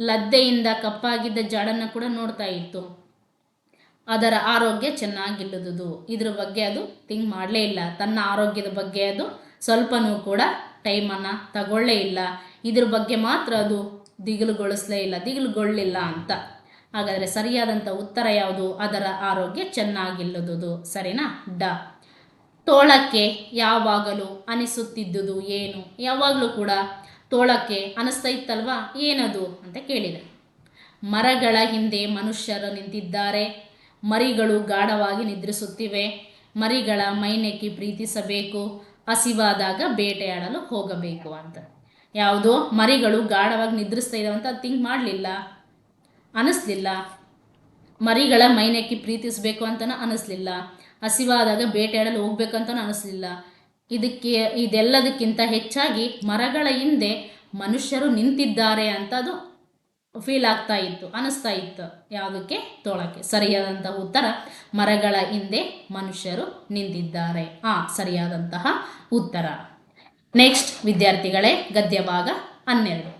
ಲದ್ದೆಯಿಂದ ಕಪ್ಪಾಗಿದ್ದ ಜಾಡನ್ನು ಕೂಡ ನೋಡ್ತಾ ಇತ್ತು. ಅದರ ಆರೋಗ್ಯ ಚೆನ್ನಾಗಿಲ್ಲದುದು. ಇದ್ರ ಬಗ್ಗೆ ಅದು ಥಿಂಕ್ ಮಾಡಲೇ ಇಲ್ಲ. ತನ್ನ ಆರೋಗ್ಯದ ಬಗ್ಗೆ ಅದು ಸ್ವಲ್ಪನೂ ಕೂಡ ಟೈಮನ್ನು ತಗೊಳ್ಳೇ ಇಲ್ಲ. ಇದ್ರ ಬಗ್ಗೆ ಮಾತ್ರ ಅದು ದಿಗಿಲುಗೊಳಿಸಲೇ ಇಲ್ಲ, ದಿಗಿಲುಗೊಳ್ಳಿಲ್ಲ ಅಂತ. ಹಾಗಾದರೆ ಸರಿಯಾದಂಥ ಉತ್ತರ ಯಾವುದು? ಅದರ ಆರೋಗ್ಯ ಚೆನ್ನಾಗಿಲ್ಲದುದು. ಸರಿನಾ? ಡ. ತೋಳಕ್ಕೆ ಯಾವಾಗಲೂ ಅನಿಸುತ್ತಿದ್ದುದು ಏನು? ಯಾವಾಗಲೂ ಕೂಡ ತೋಳಕ್ಕೆ ಅನಿಸ್ತಾ ಇತ್ತಲ್ವಾ? ಏನದು? ಅಂತ ಕೇಳಿದೆ. ಮರಗಳ ಹಿಂದೆ ಮನುಷ್ಯರು ನಿಂತಿದ್ದಾರೆ. ಮರಿಗಳು ಗಾಢವಾಗಿ ನಿದ್ರಿಸುತ್ತಿವೆ. ಮರಿಗಳ ಮೈನೆಕ್ಕಿ ಪ್ರೀತಿಸಬೇಕು. ಹಸಿವಾದಾಗ ಬೇಟೆಯಾಡಲು ಹೋಗಬೇಕು ಅಂತ. ಯಾವುದು ಮರಿಗಳು ಗಾಢವಾಗಿ ನಿದ್ರಿಸ್ತಾ ಇದ್ದಾವಂತ ಥಿಂಕ್ ಮಾಡಲಿಲ್ಲ. ಅನಿಸ್ಲಿಲ್ಲ. ಮರಿಗಳ ಮೈನೆಕ್ಕಿ ಪ್ರೀತಿಸಬೇಕು ಅಂತಲೂ ಅನ್ನಿಸ್ಲಿಲ್ಲ ಹಸಿವಾದಾಗ ಬೇಟೆಯಾಡಲು ಹೋಗ್ಬೇಕಂತನೂ ಅನಿಸ್ಲಿಲ್ಲ. ಇದಕ್ಕೆ, ಇದೆಲ್ಲದಕ್ಕಿಂತ ಹೆಚ್ಚಾಗಿ ಮರಗಳ ಹಿಂದೆ ಮನುಷ್ಯರು ನಿಂತಿದ್ದಾರೆ ಅಂತ ಅದು ಫೀಲ್ ಆಗ್ತಾ ಇತ್ತು, ಅನಿಸ್ತಾ ಇತ್ತು. ಯಾವುದಕ್ಕೆ? ತೋಳಕ್ಕೆ ಸರಿಯಾದಂತಹ ಉತ್ತರ, ಮರಗಳ ಹಿಂದೆ ಮನುಷ್ಯರು ನಿಂತಿದ್ದಾರೆ. ಆ, ಸರಿಯಾದಂತಹ ಉತ್ತರ. ನೆಕ್ಸ್ಟ್ ವಿದ್ಯಾರ್ಥಿಗಳೇ ಗದ್ಯ ಭಾಗ ಹನ್ನೆರಡು.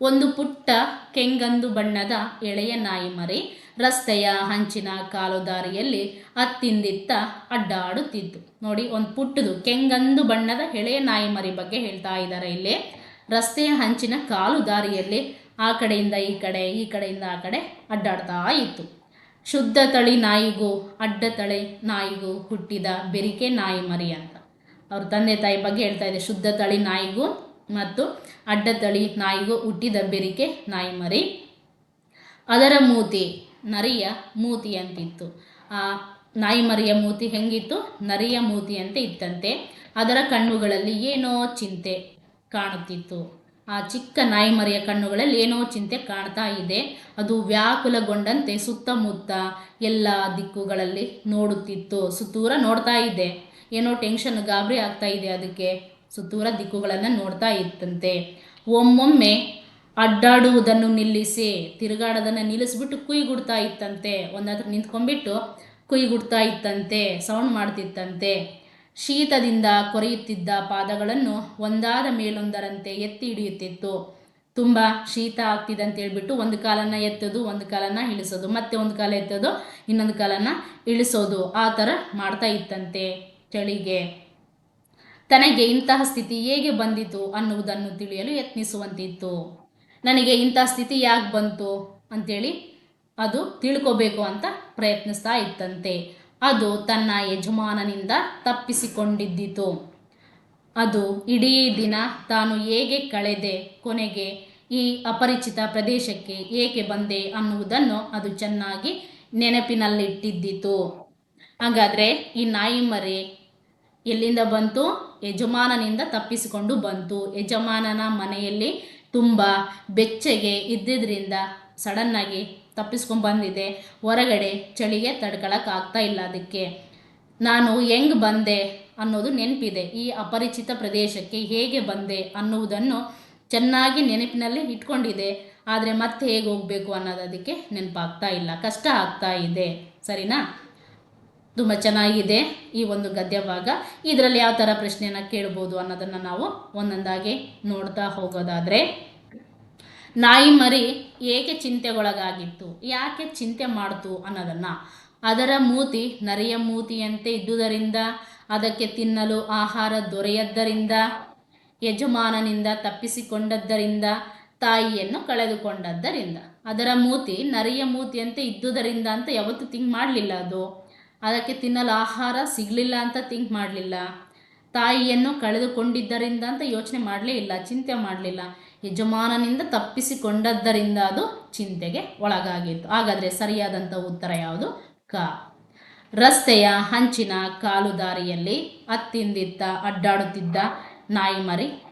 ಒಂದು ಪುಟ್ಟ ಕೆಂಗಂದು ಬಣ್ಣದ ಎಳೆಯ ನಾಯಿ ಮರಿ ರಸ್ತೆಯ ಹಂಚಿನ ಕಾಲುದಾರಿಯಲ್ಲಿ ಅತ್ತಿಂದಿತ್ತ ಅಡ್ಡಾಡುತ್ತಿತ್ತು. ನೋಡಿ, ಒಂದು ಪುಟ್ಟದು ಕೆಂಗಂದು ಬಣ್ಣದ ಎಳೆಯ ನಾಯಿ ಮರಿ ಬಗ್ಗೆ ಹೇಳ್ತಾ ಇದ್ದಾರೆ ಇಲ್ಲಿ. ರಸ್ತೆಯ ಹಂಚಿನ ಕಾಲು ದಾರಿಯಲ್ಲಿ ಆ ಕಡೆಯಿಂದ ಈ ಕಡೆ, ಈ ಕಡೆಯಿಂದ ಆ ಕಡೆ ಅಡ್ಡಾಡ್ತಾ ಇತ್ತು. ಶುದ್ಧ ತಳಿ ನಾಯಿಗೂ, ಅಡ್ಡ ತಳಿ ನಾಯಿಗೂ ಹುಟ್ಟಿದ ಬೆರಿಕೆ ನಾಯಿ ಮರಿ ಅಂತ. ಅವ್ರ ತಂದೆ ತಾಯಿ ಬಗ್ಗೆ ಹೇಳ್ತಾ ಇದೆ ಶುದ್ಧ ತಳಿ ನಾಯಿಗೂ ಮತ್ತು ಅಡ್ಡ ತಳಿ ನಾಯಿಗೂ ಹುಟ್ಟಿದ ಬೆರಿಕೆ ನಾಯಿ ಮರಿ. ಅದರ ಮೂತಿ, ನರಿಯ ಮೂತಿ ಅಂತಿತ್ತು. ಆ ನಾಯಿ ಮರಿಯ ಮೂತಿ ಹೆಂಗಿತ್ತು? ನರಿಯ ಮೂತಿ ಅಂತ ಇತ್ತಂತೆ. ಅದರ ಕಣ್ಣುಗಳಲ್ಲಿ ಏನೋ ಚಿಂತೆ ಕಾಣುತ್ತಿತ್ತು. ಆ ಚಿಕ್ಕ ನಾಯಿ ಮರಿಯ ಕಣ್ಣುಗಳಲ್ಲಿ ಏನೋ ಚಿಂತೆ ಕಾಣ್ತಾ ಇದೆ. ಅದು ವ್ಯಾಕುಲಗೊಂಡಂತೆ ಸುತ್ತಮುತ್ತ ಎಲ್ಲ ದಿಕ್ಕುಗಳಲ್ಲಿ ನೋಡುತ್ತಿತ್ತು. ಸುತ್ತೂರ ನೋಡ್ತಾ ಇದೆ. ಏನೋ ಟೆನ್ಷನ್ ಗಾಬರಿ ಆಗ್ತಾ ಇದೆ ಅದಕ್ಕೆ. ಸುತ್ತೂರ ದಿಕ್ಕುಗಳನ್ನು ನೋಡ್ತಾ ಇತ್ತಂತೆ. ಒಮ್ಮೊಮ್ಮೆ ಅಡ್ಡಾಡುವುದನ್ನು ನಿಲ್ಲಿಸಿ ತಿರುಗಾಡೋದನ್ನು ನಿಲ್ಲಿಸ್ಬಿಟ್ಟು ಕುಯ್ಗುಡ್ತಾ ಇತ್ತಂತೆ. ಒಂದಾದ್ರೂ ನಿಂತ್ಕೊಂಡ್ಬಿಟ್ಟು ಕುಯ್ಗುಡ್ತಾ ಇತ್ತಂತೆ. ಸೌಂಡ್ ಮಾಡ್ತಿತ್ತಂತೆ. ಶೀತದಿಂದ ಕೊರೆಯುತ್ತಿದ್ದ ಪಾದಗಳನ್ನು ಒಂದಾದ ಮೇಲೊಂದರಂತೆ ಎತ್ತಿ ಹಿಡಿಯುತ್ತಿತ್ತು. ತುಂಬ ಶೀತ ಆಗ್ತಿದೆ ಅಂತ ಹೇಳ್ಬಿಟ್ಟು ಒಂದು ಕಾಲನ್ನು ಎತ್ತೋದು, ಒಂದು ಕಾಲನ್ನು ಇಳಿಸೋದು, ಮತ್ತೆ ಒಂದು ಕಾಲ ಎತ್ತೋದು, ಇನ್ನೊಂದು ಕಾಲನ್ನು ಇಳಿಸೋದು, ಆ ಥರ ಮಾಡ್ತಾ ಇತ್ತಂತೆ ಚಳಿಗೆ. ತನಗೆ ಇಂತಹ ಸ್ಥಿತಿ ಹೇಗೆ ಬಂದಿತು ಅನ್ನುವುದನ್ನು ತಿಳಿಯಲು ಯತ್ನಿಸುವಂತಿತ್ತು. ನನಗೆ ಇಂತಹ ಸ್ಥಿತಿ ಯಾಕೆ ಬಂತು ಅಂತೇಳಿ ಅದು ತಿಳ್ಕೋಬೇಕು ಅಂತ ಪ್ರಯತ್ನಿಸ್ತಾ ಇತ್ತಂತೆ. ಅದು ತನ್ನ ಯಜಮಾನನಿಂದ ತಪ್ಪಿಸಿಕೊಂಡಿದ್ದಿತು. ಅದು ಇಡೀ ದಿನ ತಾನು ಹೇಗೆ ಕಳೆದೆ ಕೊನೆಗೆ ಈ ಅಪರಿಚಿತ ಪ್ರದೇಶಕ್ಕೆ ಏಕೆ ಬಂದೆ ಅನ್ನುವುದನ್ನು ಅದು ಚೆನ್ನಾಗಿ ನೆನಪಿನಲ್ಲಿಟ್ಟಿದ್ದಿತು. ಹಾಗಾದರೆ ಈ ನಾಯಿ ಮರಿ ಎಲ್ಲಿಂದ ಬಂತು? ಯಜಮಾನನಿಂದ ತಪ್ಪಿಸಿಕೊಂಡು ಬಂತು. ಯಜಮಾನನ ಮನೆಯಲ್ಲಿ ತುಂಬ ಬೆಚ್ಚಗೆ ಇದ್ದಿದ್ದರಿಂದ ಸಡನ್ನಾಗಿ ತಪ್ಪಿಸ್ಕೊಂಡು ಬಂದಿದೆ. ಹೊರಗಡೆ ಚಳಿಗೆ ತಡ್ಕೊಳಕ್ಕಾಗ್ತಾ ಇಲ್ಲ ಅದಕ್ಕೆ. ನಾನು ಹೆಂಗ್ ಬಂದೆ ಅನ್ನೋದು ನೆನಪಿದೆ. ಈ ಅಪರಿಚಿತ ಪ್ರದೇಶಕ್ಕೆ ಹೇಗೆ ಬಂದೆ ಅನ್ನುವುದನ್ನು ಚೆನ್ನಾಗಿ ನೆನಪಿನಲ್ಲಿ ಇಟ್ಕೊಂಡಿದೆ. ಆದರೆ ಮತ್ತೆ ಹೇಗೆ ಹೋಗಬೇಕು ಅನ್ನೋದು ಅದಕ್ಕೆ ನೆನಪಾಗ್ತಾ ಇಲ್ಲ. ಕಷ್ಟ ಆಗ್ತಾ ಇದೆ. ಸರಿನಾ? ತುಂಬ ಚೆನ್ನಾಗಿದೆ ಈ ಒಂದು ಗದ್ಯ ಭಾಗ ಇದರಲ್ಲಿ ಯಾವ ಥರ ಪ್ರಶ್ನೆಯನ್ನು ಕೇಳ್ಬೋದು ಅನ್ನೋದನ್ನು ನಾವು ಒಂದೊಂದಾಗಿ ನೋಡ್ತಾ ಹೋಗೋದಾದರೆ ನಾಯಿ ಮರಿ ಏಕೆ ಚಿಂತೆಗೊಳಗಾಗಿತ್ತು? ಯಾಕೆ ಚಿಂತೆ ಮಾಡ್ತು ಅನ್ನೋದನ್ನು. ಅದರ ಮೂತಿ ನರಿಯ ಮೂತಿಯಂತೆ ಇದ್ದುದರಿಂದ, ಅದಕ್ಕೆ ತಿನ್ನಲು ಆಹಾರ ದೊರೆಯದ್ದರಿಂದ, ಯಜಮಾನನಿಂದ ತಪ್ಪಿಸಿಕೊಂಡದ್ದರಿಂದ, ತಾಯಿಯನ್ನು ಕಳೆದುಕೊಂಡದ್ದರಿಂದ. ಅದರ ಮೂತಿ ನರಿಯ ಮೂತಿಯಂತೆ ಇದ್ದುದರಿಂದ ಅಂತ ಯಾವತ್ತೂ ತಿಂಕ್ ಮಾಡಲಿಲ್ಲ ಅದು. ಅದಕ್ಕೆ ತಿನ್ನಲು ಆಹಾರ ಸಿಗಲಿಲ್ಲ ಅಂತ ತಿಂಕ್ ಮಾಡಲಿಲ್ಲ. ತಾಯಿಯನ್ನು ಕಳೆದುಕೊಂಡಿದ್ದರಿಂದ ಅಂತ ಯೋಚನೆ ಮಾಡಲೇ ಇಲ್ಲ, ಚಿಂತೆ ಮಾಡಲಿಲ್ಲ. ಯಜಮಾನನಿಂದ ತಪ್ಪಿಸಿಕೊಂಡದ್ದರಿಂದ ಅದು ಚಿಂತೆಗೆ ಒಳಗಾಗಿತ್ತು. ಹಾಗಾದರೆ ಸರಿಯಾದಂಥ ಉತ್ತರ ಯಾವುದು? ಕ. ರಸ್ತೆಯ ಹಂಚಿನ ಕಾಲು ದಾರಿಯಲ್ಲಿ ಅತ್ತಿಂದಿತ್ತ ಅಡ್ಡಾಡುತ್ತಿದ್ದ ನಾಯಿ ಮರಿ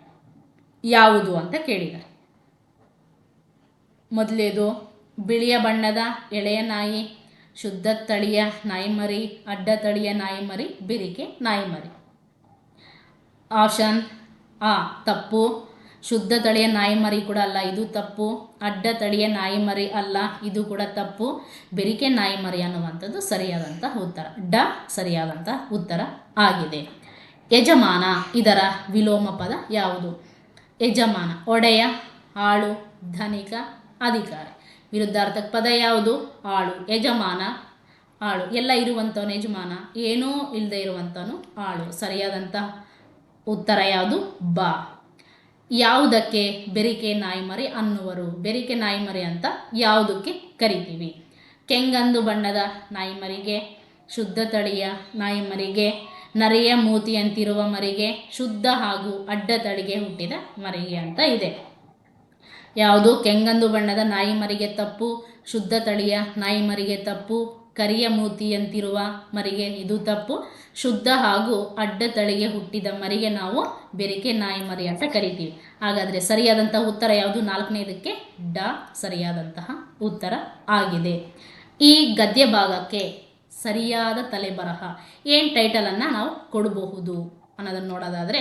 ಯಾವುದು ಅಂತ ಕೇಳಿದ್ದಾರೆ ಮೊದಲೇದು, ಬಿಳಿಯ ಬಣ್ಣದ ಎಳೆಯ ನಾಯಿ, ಶುದ್ಧ ತಳಿಯ ನಾಯಿಮರಿ ಅಡ್ಡ ತಳಿಯ ನಾಯಿಮರಿ ಬಿರಿಕೆ ನಾಯಿಮರಿ ಆಪ್ಷನ್ ಆ, ತಪ್ಪು. ಶುದ್ಧ ತಳಿಯ ನಾಯಿ ಮರಿ ಕೂಡ ಅಲ್ಲ, ಇದು ತಪ್ಪು. ಅಡ್ಡ ತಳಿಯ ನಾಯಿ ಮರಿ ಅಲ್ಲ, ಇದು ಕೂಡ ತಪ್ಪು. ಬೆರಿಕೆ ನಾಯಿ ಮರಿ ಅನ್ನುವಂಥದ್ದು ಸರಿಯಾದಂಥ ಉತ್ತರ. ಡ ಸರಿಯಾದಂಥ ಉತ್ತರ ಆಗಿದೆ. ಯಜಮಾನ, ಇದರ ವಿಲೋಮ ಪದ ಯಾವುದು? ಯಜಮಾನ, ಒಡೆಯ, ಆಳು, ಧನಿಕ, ಅಧಿಕಾರಿ. ವಿರುದ್ಧಾರ್ಥಕ ಪದ ಯಾವುದು? ಆಳು. ಯಜಮಾನ, ಆಳು. ಎಲ್ಲ ಇರುವಂಥವನು ಯಜಮಾನ, ಏನೂ ಇಲ್ಲದೆ ಇರುವಂಥವನು ಆಳು. ಸರಿಯಾದಂಥ ಉತ್ತರ ಯಾವುದು? ಬಾ. ಯಾವುದಕ್ಕೆ ಬೆರಿಕೆ ನಾಯಿಮರಿ ಅನ್ನುವರು? ಬೆರಿಕೆ ನಾಯಿಮರಿ ಅಂತ ಯಾವುದಕ್ಕೆ ಕರಿತೀವಿ? ಕೆಂಗಂದು ಬಣ್ಣದ ನಾಯಿಮರಿಗೆ, ಶುದ್ಧ ತಳಿಯ ನಾಯಿಮರಿಗೆ, ನರೆಯ ಮೂತಿಯಂತಿರುವ ಮರಿಗೆ, ಶುದ್ಧ ಹಾಗೂ ಅಡ್ಡ ತಳಿಗೆ ಹುಟ್ಟಿದ ಮರಿಗೆ ಅಂತ ಇದೆ. ಯಾವುದು? ಕೆಂಗಂದು ಬಣ್ಣದ ನಾಯಿಮರಿಗೆ ತಪ್ಪು, ಶುದ್ಧ ತಳಿಯ ನಾಯಿಮರಿಗೆ ತಪ್ಪು ಕರಿಯ ಮೂತಿಯಂತಿರುವ ಮರಿಗೆ ಇದು ತಪ್ಪು. ಶುದ್ಧ ಹಾಗೂ ಅಡ್ಡ ತಳಿಗೆ ಹುಟ್ಟಿದ ಮರಿಗೆ ನಾವು ಬೆರಿಕೆ ನಾಯಿ ಮರಿ ಅಂತ ಕರಿತೀವಿ. ಹಾಗಾದರೆ ಸರಿಯಾದಂತಹ ಉತ್ತರ ಯಾವುದು? ನಾಲ್ಕನೇದಕ್ಕೆ ಡ ಸರಿಯಾದಂತಹ ಉತ್ತರ ಆಗಿದೆ. ಈ ಗದ್ಯ ಭಾಗಕ್ಕೆ ಸರಿಯಾದ ತಲೆಬರಹ. ಏನು ಟೈಟಲನ್ನು ನಾವು ಕೊಡಬಹುದು ಅನ್ನೋದನ್ನು ನೋಡೋದಾದರೆ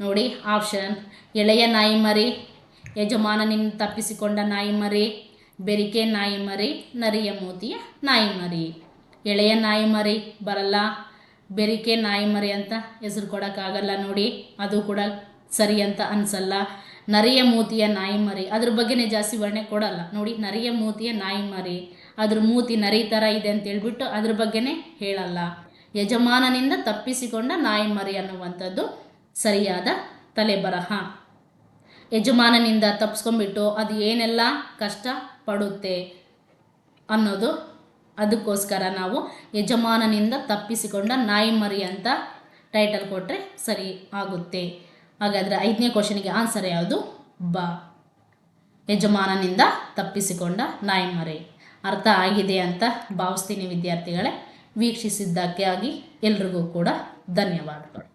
ನೋಡಿ ಆಪ್ಷನ್ ಎಳೆಯ ನಾಯಿ ಮರಿ, ಯಜಮಾನನಿಂದ ತಪ್ಪಿಸಿಕೊಂಡ ನಾಯಿ ಮರಿ ಬೆರಿಕೆ ನಾಯಿ ಮರಿ, ನರಿಯ ಮೂತಿಯ ನಾಯಿ ಮರಿ. ಎಳೆಯ ನಾಯಿ ಮರಿ ಬರಲ್ಲ. ಬೆರಿಕೆ ನಾಯಿ ಮರಿ ಅಂತ ಹೆಸರು ಕೊಡೋಕ್ಕಾಗಲ್ಲ ನೋಡಿ. ಅದು ಕೂಡ ಸರಿ ಅಂತ ಅನಿಸಲ್ಲ. ನರಿಯ ಮೂತಿಯ ನಾಯಿ ಮರಿ. ಅದ್ರ ಬಗ್ಗೆನೇ ಜಾಸ್ತಿ ವರ್ಣೆ ಕೊಡಲ್ಲ. ನೋಡಿ, ನರಿಯ ಮೂತಿಯ ನಾಯಿ ಮರಿ. ಅದ್ರ ಮೂತಿ ನರಿ ಥರ ಇದೆ ಅಂತ ಹೇಳ್ಬಿಟ್ಟು ಅದ್ರ ಬಗ್ಗೆನೇ ಹೇಳಲ್ಲ. ಯಜಮಾನನಿಂದ ತಪ್ಪಿಸಿಕೊಂಡ ನಾಯಿ ಮರಿ ಅನ್ನುವಂಥದ್ದು ಸರಿಯಾದ ತಲೆಬರಹ. ಯಜಮಾನನಿಂದ ತಪ್ಪಿಸ್ಕೊಂಡ್ಬಿಟ್ಟು ಅದು ಏನೆಲ್ಲ ಕಷ್ಟ? ಪಡುತ್ತೆ ಅನ್ನೋದು ಅದಕ್ಕೋಸ್ಕರ ನಾವು ಯಜಮಾನನಿಂದ ತಪ್ಪಿಸಿಕೊಂಡ ನಾಯಿ ಮರಿ ಅಂತ ಟೈಟಲ್ ಕೊಟ್ಟರೆ ಸರಿ ಆಗುತ್ತೆ. ಹಾಗಾದರೆ ಐದನೇ ಕ್ವಶನಿಗೆ ಆನ್ಸರ್ ಯಾವುದು? ಬ. ಯಜಮಾನನಿಂದ ತಪ್ಪಿಸಿಕೊಂಡ ನಾಯಿ ಮರಿ ಅರ್ಥ ಆಗಿದೆ ಅಂತ ಭಾವಿಸ್ತೀನಿ ವಿದ್ಯಾರ್ಥಿಗಳೇ. ವೀಕ್ಷಿಸಿದ್ದಕ್ಕಾಗಿ ಎಲ್ರಿಗೂ ಕೂಡ ಧನ್ಯವಾದಗಳು.